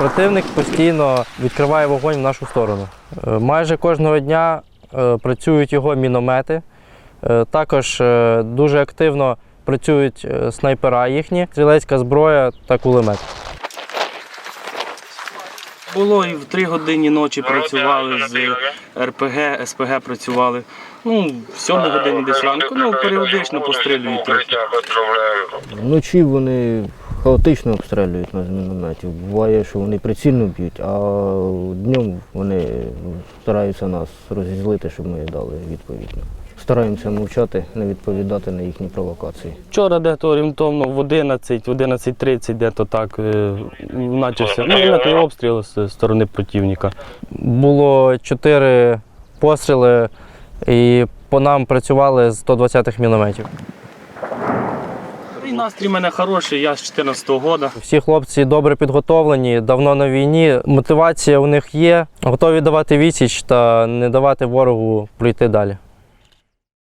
Противник постійно відкриває вогонь в нашу сторону. Е, Майже кожного дня е, працюють його міномети. Е, Також дуже активно працюють снайпера їхні, стрілецька зброя та кулемет. Було і в 3 годині ночі працювали з РПГ, СПГ працювали. Ну, в 7 годині десь ранку, ну, періодично пострілюють. Вночі вони хаотично обстрілюють нас мінометів. Буває, що вони прицільно б'ють, а днем вони стараються нас розізлити, щоб ми дали відповідь. Стараємося мовчати, не відповідати на їхні провокації. Вчора дето орієнтовно в 11, в 11.30 дето так е, начався мінометний обстріл з сторони противника. Було чотири постріли, і по нам працювали з 120-х мінометів. Настрій в мене хороший, я з 14-го року. Всі хлопці добре підготовлені, давно на війні. Мотивація у них є, готові давати відсіч та не давати ворогу пройти далі.